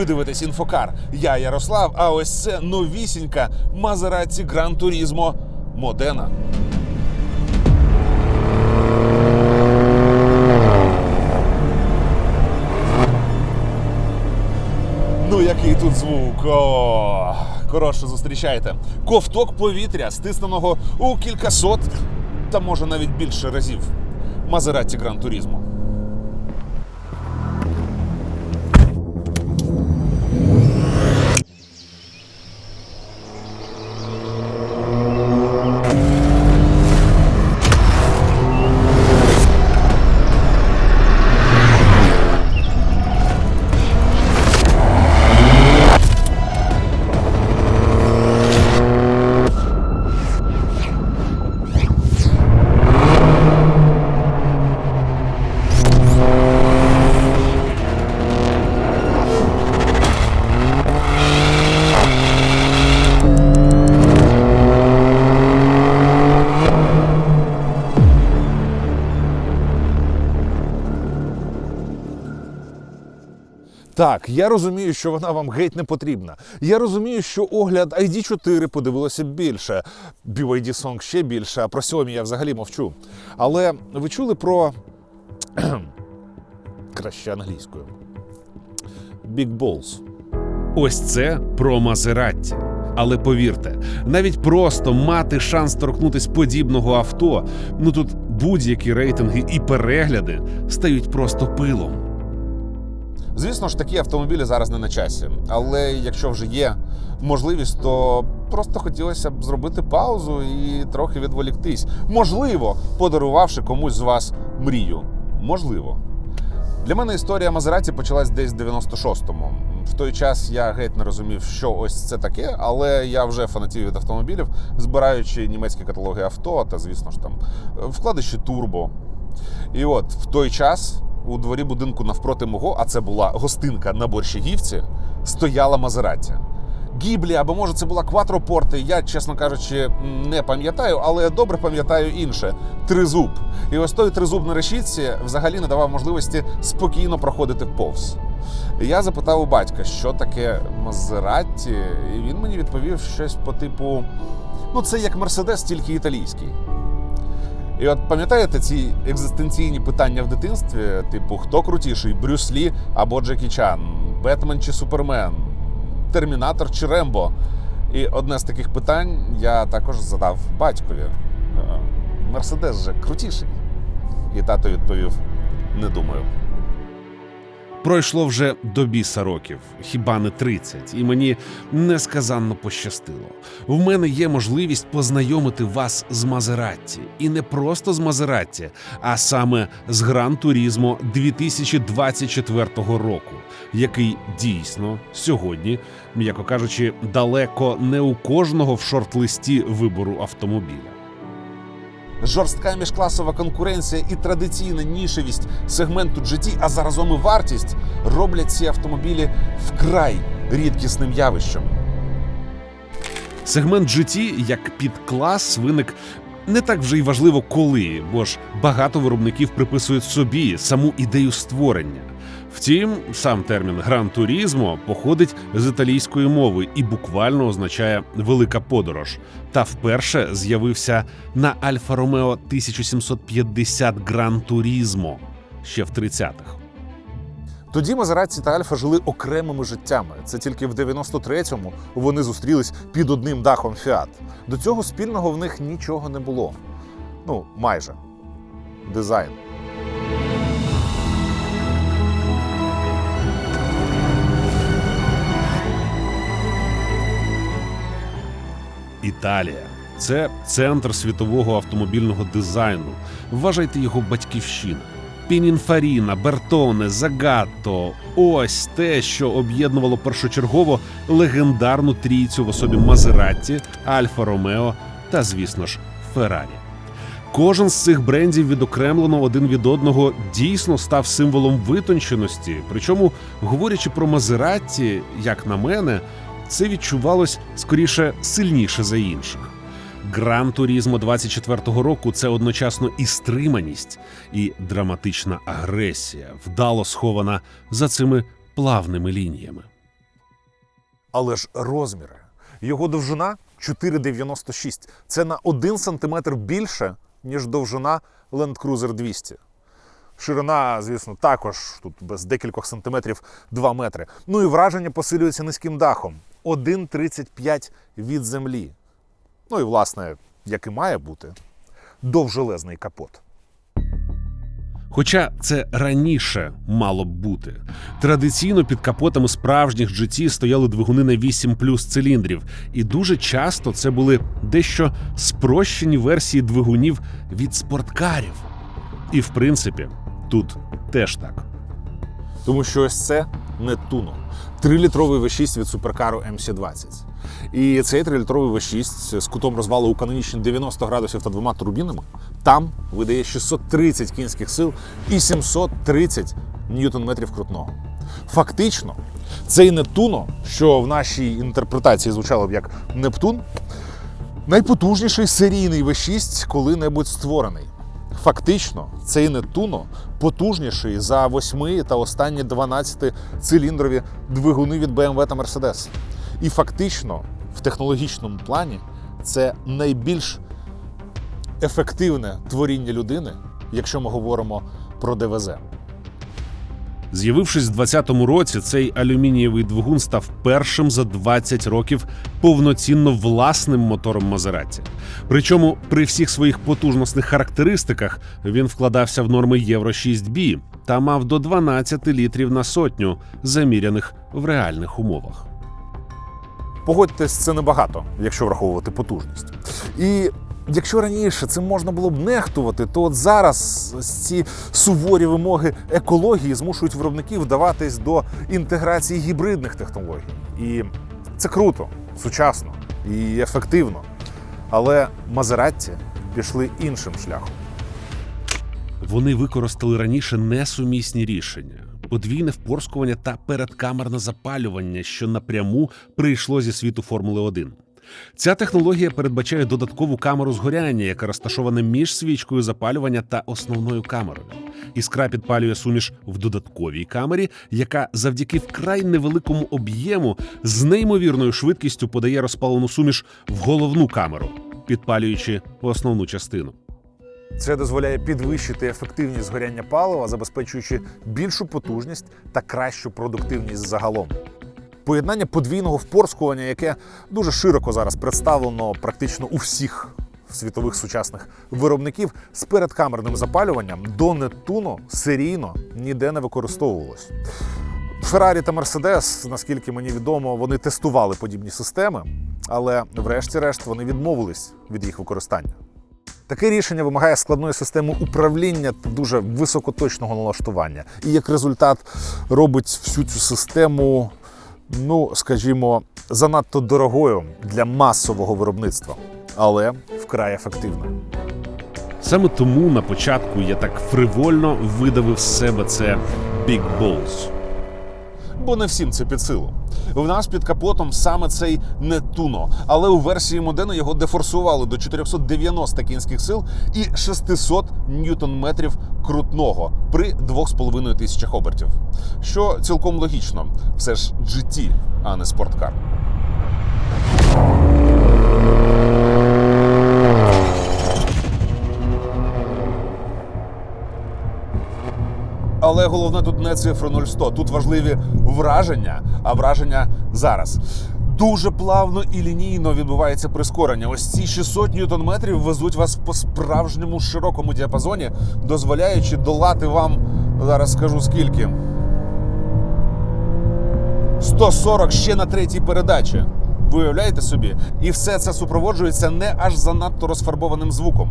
Ви дивитесь інфокар. Я Ярослав, а ось це новісінька Мазераці Гран Турізмо Модена. Ну, який тут звук. О, коротше, зустрічайте. Ковток повітря, стисненого у кількасот, та може навіть більше разів. Мазераті Гран Турізмо. Так, я розумію, що вона вам геть не потрібна. Я розумію, що огляд ID4 подивилося більше, BYD Song ще більше, а про сьомі я взагалі мовчу. Але ви чули про краще англійською. Big Balls. Ось це про Мазератті. Але повірте, навіть просто мати шанс торкнутись подібного авто, ну тут будь-які рейтинги і перегляди стають просто пилом. Звісно ж, такі автомобілі зараз не на часі. Але якщо вже є можливість, то просто хотілося б зробити паузу і трохи відволіктись. Можливо, подарувавши комусь з вас мрію. Можливо. Для мене історія Мазераті почалась десь в 96-му. В той час я геть не розумів, що ось це таке, але я вже фанатів від автомобілів, збираючи німецькі каталоги авто та, звісно ж, там вкладиші турбо. І от в той час у дворі будинку навпроти мого, а це була гостинка на Борщагівці, стояла Мазераті. Гіблі, або може це була кватропорти, я, чесно кажучи, не пам'ятаю, але добре пам'ятаю інше тризуб. І ось той тризуб на решітці взагалі не давав можливості спокійно проходити повз. Я запитав у батька, що таке Мазератті, і він мені відповів щось по типу: ну, це як Мерседес, тільки італійський. І от пам'ятаєте ці екзистенційні питання в дитинстві, типу, хто крутіший, Брюс Лі або Джекі Чан, Бетмен чи Супермен, Термінатор чи Рембо? І одне з таких питань я також задав батькові. Е, Мерседес же крутіший. І тато відповів: не думаю. Пройшло вже до біса років, хіба не 30, і мені несказанно пощастило. В мене є можливість познайомити вас з Мазератті. І не просто з Мазератті, а саме з Гран Турізмо 2024 року, який дійсно сьогодні, м'яко кажучи, далеко не у кожного в шорт-листі вибору автомобіля. Жорстка міжкласова конкуренція і традиційна нішевість сегменту GT, а заразом і вартість роблять ці автомобілі вкрай рідкісним явищем. Сегмент GT як підклас виник не так вже й важливо коли, бо ж багато виробників приписують собі саму ідею створення. Втім, сам термін гран турізмо походить з італійської мови і буквально означає велика подорож. Та вперше з'явився на Альфа Ромео 1750 Гран Турізмо ще в 30-х. Тоді Мазераці та Альфа жили окремими життями. Це тільки в 93-му вони зустрілись під одним дахом Фіат. До цього спільного в них нічого не було. Ну, майже. Дизайн. Італія це центр світового автомобільного дизайну. Вважайте його батьківщина. Пінінфаріна, Бертоне, Загатто ось те, що об'єднувало першочергово легендарну трійцю в особі Мазератті, Альфа Ромео та, звісно ж, Феррарі. Кожен з цих брендів відокремлено один від одного дійсно став символом витонченості. Причому, говорячи про Мазератті, як на мене, це відчувалось скоріше сильніше за інших. Гран Турізмо 24-го року це одночасно і стриманість, і драматична агресія, вдало схована за цими плавними лініями. Але ж розміри. Його довжина 4,96. Це на 1 см більше, ніж довжина Land Cruiser 200. Ширина, звісно, також тут без декількох сантиметрів 2 метри. Ну і враження посилюється низьким дахом 1,35 від землі. Ну і, власне, як і має бути, довжелезний капот. Хоча це раніше мало б бути. Традиційно під капотами справжніх GT стояли двигуни на 8 плюс циліндрів, і дуже часто це були дещо спрощені версії двигунів від спорткарів. І в принципі, тут теж так. Тому що ось це не туно. Трилітровий V6 від суперкару MC20. І цей трилітровий V6 з кутом розвалу у канонічні 90 градусів та двома турбінами там видає 630 кінських сил і 730 ньютон-метрів крутного. Фактично, цей Нептуно, що в нашій інтерпретації звучало б як Нептун, найпотужніший серійний V6 коли-небудь створений. Фактично, цей Нетуно потужніший за 8 та останні 12 циліндрові двигуни від BMW та Mercedes. І фактично, в технологічному плані, це найбільш ефективне творіння людини, якщо ми говоримо про ДВЗ. З'явившись в 2020 році, цей алюмінієвий двигун став першим за 20 років повноцінно власним мотором Мазераті. Причому при всіх своїх потужностних характеристиках він вкладався в норми Євро 6B та мав до 12 літрів на сотню, заміряних в реальних умовах. Погодьтесь, це небагато, якщо враховувати потужність. І якщо раніше цим можна було б нехтувати, то от зараз ці суворі вимоги екології змушують виробників вдаватись до інтеграції гібридних технологій. І це круто, сучасно і ефективно. Але Мазератті пішли іншим шляхом. Вони використали раніше несумісні рішення. Подвійне впорскування та передкамерне запалювання, що напряму прийшло зі світу Формули 1. Ця технологія передбачає додаткову камеру згоряння, яка розташована між свічкою запалювання та основною камерою. Іскра підпалює суміш в додатковій камері, яка завдяки вкрай невеликому об'єму з неймовірною швидкістю подає розпалену суміш в головну камеру, підпалюючи основну частину. Це дозволяє підвищити ефективність згоряння палива, забезпечуючи більшу потужність та кращу продуктивність загалом. Поєднання подвійного впорскування, яке дуже широко зараз представлено практично у всіх світових сучасних виробників з передкамерним запалюванням до Нептуно серійно ніде не використовувалось. Феррарі та Мерседес, наскільки мені відомо, вони тестували подібні системи, але врешті-решт вони відмовились від їх використання. Таке рішення вимагає складної системи управління та дуже високоточного налаштування. І як результат робить всю цю систему, ну скажімо, занадто дорогою для масового виробництва, але вкрай ефективною. Саме тому на початку я так фривольно видавив з себе це Big Balls. Бо не всім це під силу. В нас під капотом саме цей Нетуно, але у версії Модено його дефорсували до 490 кінських сил і 600 ньютон-метрів крутного при 2,5 тисячах обертів. Що цілком логічно, все ж GT, а не спорткар. Але головне тут не цифра 0100, тут важливі враження, а враження зараз. Дуже плавно і лінійно відбувається прискорення. Ось ці 600 ньютон-метрів везуть вас по справжньому широкому діапазоні, дозволяючи долати вам зараз скажу скільки. 140 ще на третій передачі. Ви уявляєте собі? І все це супроводжується не аж занадто розфарбованим звуком.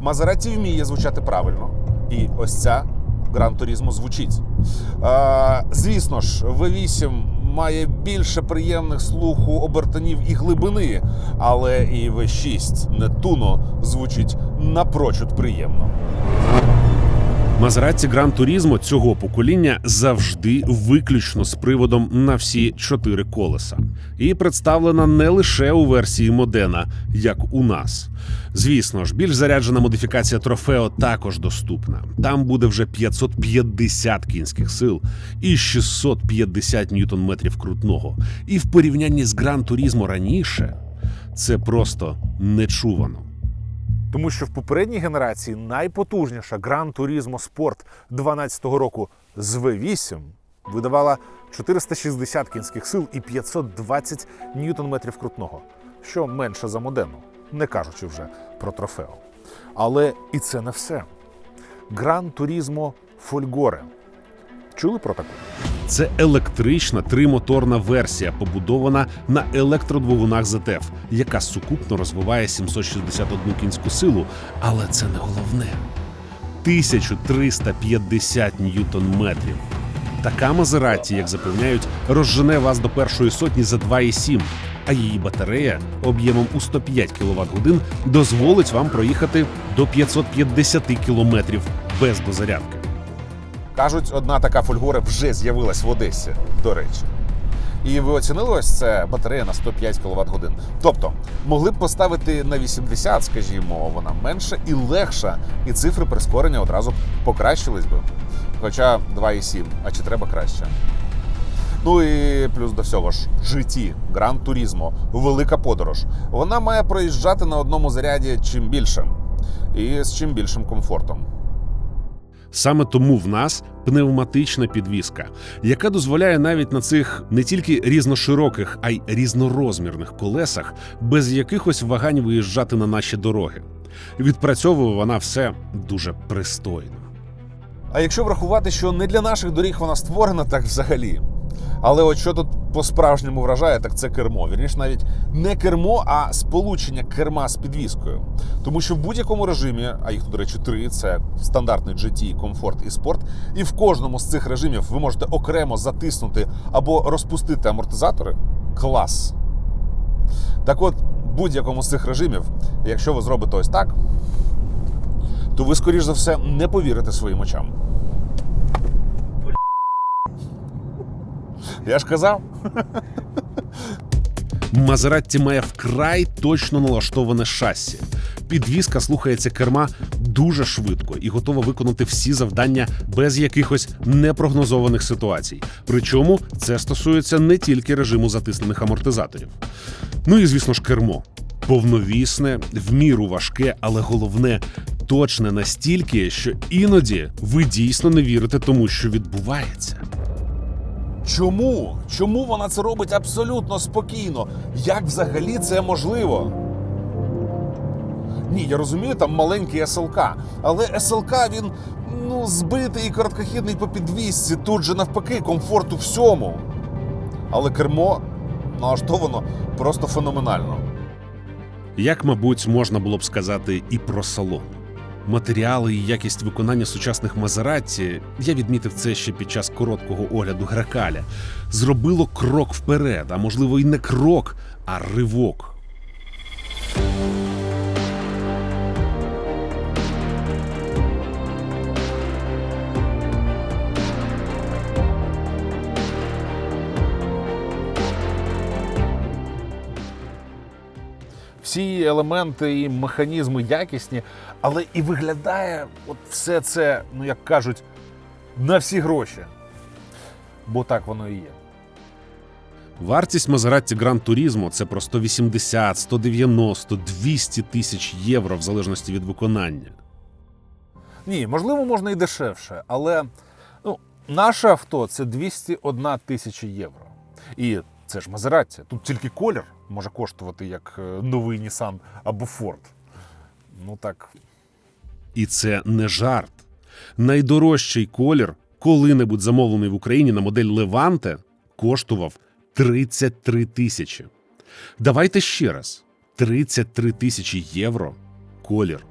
Мазераті вміє звучати правильно. І ось ця Гран Турізмо звучить. Е, звісно ж, V8 має більше приємних слуху обертанів і глибини, але і V6 Нетуно звучить напрочуд приємно. Мазератті Гран Турізмо цього покоління завжди виключно з приводом на всі чотири колеса, і представлена не лише у версії Модена, як у нас. Звісно ж, більш заряджена модифікація Трофео також доступна. Там буде вже 550 кінських сил і 650 ньютон-метрів крутного. І в порівнянні з Гран Турізмо раніше це просто нечувано. Тому що в попередній генерації найпотужніша Gran Turismo Sport 12-го року з V8 видавала 460 кінських сил і 520 ньютон-метрів крутного, що менше за модерну, не кажучи вже про трофео. Але і це не все. Gran Turismo Folgore. Чули про таку? Це електрична тримоторна версія, побудована на електродвигунах ZF, яка сукупно розвиває 761 кінську силу, але це не головне. 1350 ньютон-метрів. Така Мазераті, як запевняють, розжене вас до першої сотні за 2,7, а її батарея об'ємом у 105 кВт годин дозволить вам проїхати до 550 км без дозарядки. Кажуть, одна така фольгора вже з'явилась в Одесі, до речі. І ви оцінили ось це батарея на 105 кВт годин. Тобто могли б поставити на 80, скажімо, вона менша і легша, і цифри прискорення одразу покращились би. Хоча 2,7, а чи треба краще? Ну і плюс до всього ж GT, Гран Турізмо, велика подорож. Вона має проїжджати на одному заряді чим більше, і з чим більшим комфортом. Саме тому в нас пневматична підвіска, яка дозволяє навіть на цих не тільки різношироких, а й різнорозмірних колесах без якихось вагань виїжджати на наші дороги. Відпрацьовує вона все дуже пристойно. А якщо врахувати, що не для наших доріг вона створена, так взагалі. Але от що тут по-справжньому вражає, так це кермо. Вірніше, навіть не кермо, а сполучення керма з підвіскою. Тому що в будь-якому режимі, а їх до речі, три: це стандартний GT, комфорт і спорт. І в кожному з цих режимів ви можете окремо затиснути або розпустити амортизатори. Клас! Так от, в будь-якому з цих режимів, якщо ви зробите ось так, то ви, скоріш за все, не повірите своїм очам. Я ж казав. Мазератті має вкрай точно налаштоване шасі. Підвізка слухається керма дуже швидко і готова виконати всі завдання без якихось непрогнозованих ситуацій. Причому це стосується не тільки режиму затиснених амортизаторів. Ну і звісно ж, кермо. Повновісне, в міру важке, але головне точне настільки, що іноді ви дійсно не вірите тому, що відбувається. Чому? Чому вона це робить абсолютно спокійно? Як взагалі це можливо? Ні, я розумію, там маленький СЛК, але СЛК він ну, збитий і короткохідний по підвісці. Тут же навпаки комфорт у всьому. Але кермо налаштовано просто феноменально. Як, мабуть, можна було б сказати і про салон. Матеріали і якість виконання сучасних Мазератті, я відмітив це ще під час короткого огляду Гракаля, зробило крок вперед, а можливо і не крок, а ривок. Всі елементи і механізми якісні, але і виглядає от все це, ну як кажуть, на всі гроші. Бо так воно і є. Вартість Мазератті Гран Турізмо це про 180, 190, 200 тисяч євро в залежності від виконання. Ні, можливо, можна і дешевше, але ну, наше авто це 201 тисяча євро. І це ж Мазератті. Тут тільки колір може коштувати як е, новий Nissan або Ford. Ну так, І це не жарт. Найдорожчий колір, коли-небудь замовлений в Україні на модель Леванте, коштував 33 тисячі. Давайте ще раз: 33 тисячі євро колір.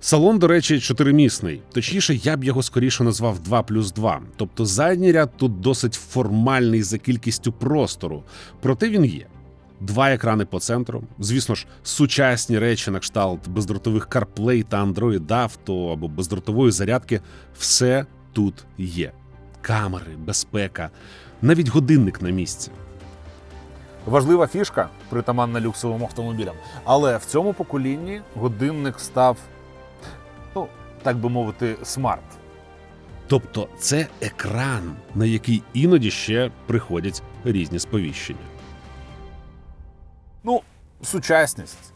Салон, до речі, чотиримісний. Точніше, я б його скоріше назвав 2 плюс 2. Тобто задній ряд тут досить формальний за кількістю простору, проте він є. Два екрани по центру, звісно ж, сучасні речі на кшталт бездротових CarPlay та Android Auto або бездротової зарядки все тут є. Камери, безпека, навіть годинник на місці. Важлива фішка, притаманна люксовим автомобілям. Але в цьому поколінні годинник став, ну, так би мовити, смарт. Тобто це екран, на який іноді ще приходять різні сповіщення. Ну, сучасність.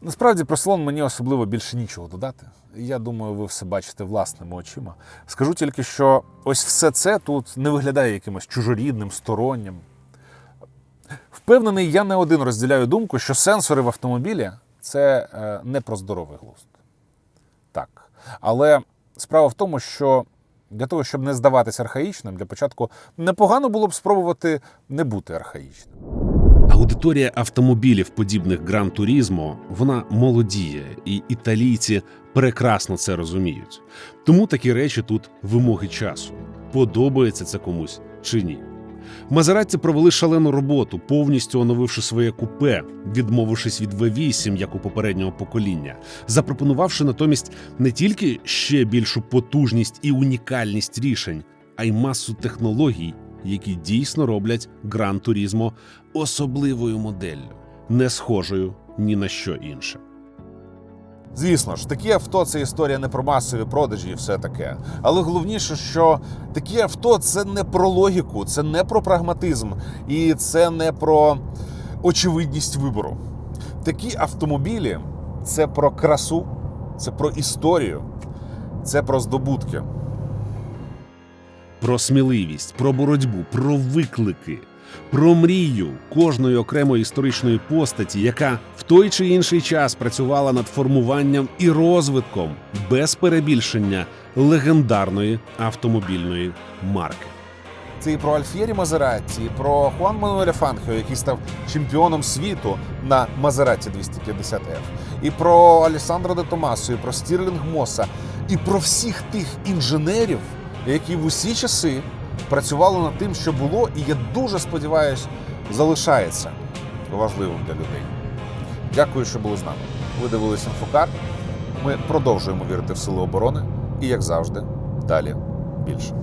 Насправді про салон мені особливо більше нічого додати. Я думаю, ви все бачите власними очима. Скажу тільки, що ось все це тут не виглядає якимось чужорідним, стороннім. Впевнений, я не один розділяю думку, що сенсори в автомобілі це е, не про здоровий глузд. Так. Але справа в тому, що для того, щоб не здаватися архаїчним, для початку непогано було б спробувати не бути архаїчним. Аудиторія автомобілів, подібних Гран Турізмо, вона молодіє, і італійці прекрасно це розуміють. Тому такі речі тут вимоги часу. Подобається це комусь чи ні. Мазератці провели шалену роботу, повністю оновивши своє купе, відмовившись від V8, як у попереднього покоління, запропонувавши натомість не тільки ще більшу потужність і унікальність рішень, а й масу технологій, які дійсно роблять Гран Турізмо особливою моделлю, не схожою ні на що інше. Звісно ж, такі авто це історія не про масові продажі і все таке. Але головніше, що такі авто це не про логіку, це не про прагматизм і це не про очевидність вибору. Такі автомобілі це про красу, це про історію, це про здобутки. Про сміливість, про боротьбу, про виклики, про мрію кожної окремої історичної постаті, яка в той чи інший час працювала над формуванням і розвитком без перебільшення легендарної автомобільної марки. Це і про Альфєрі Мазератті, і про Хуан Мануеля Фанхео, який став чемпіоном світу на Мазераті 250F, і про Алісандро де Томасо, і про Стірлінг Моса, і про всіх тих інженерів, які в усі часи працювали над тим, що було, і я дуже сподіваюся, залишається важливим для людей. Дякую, що були з нами. Ви дивилися інфокар. Ми продовжуємо вірити в сили оборони і, як завжди, далі більше.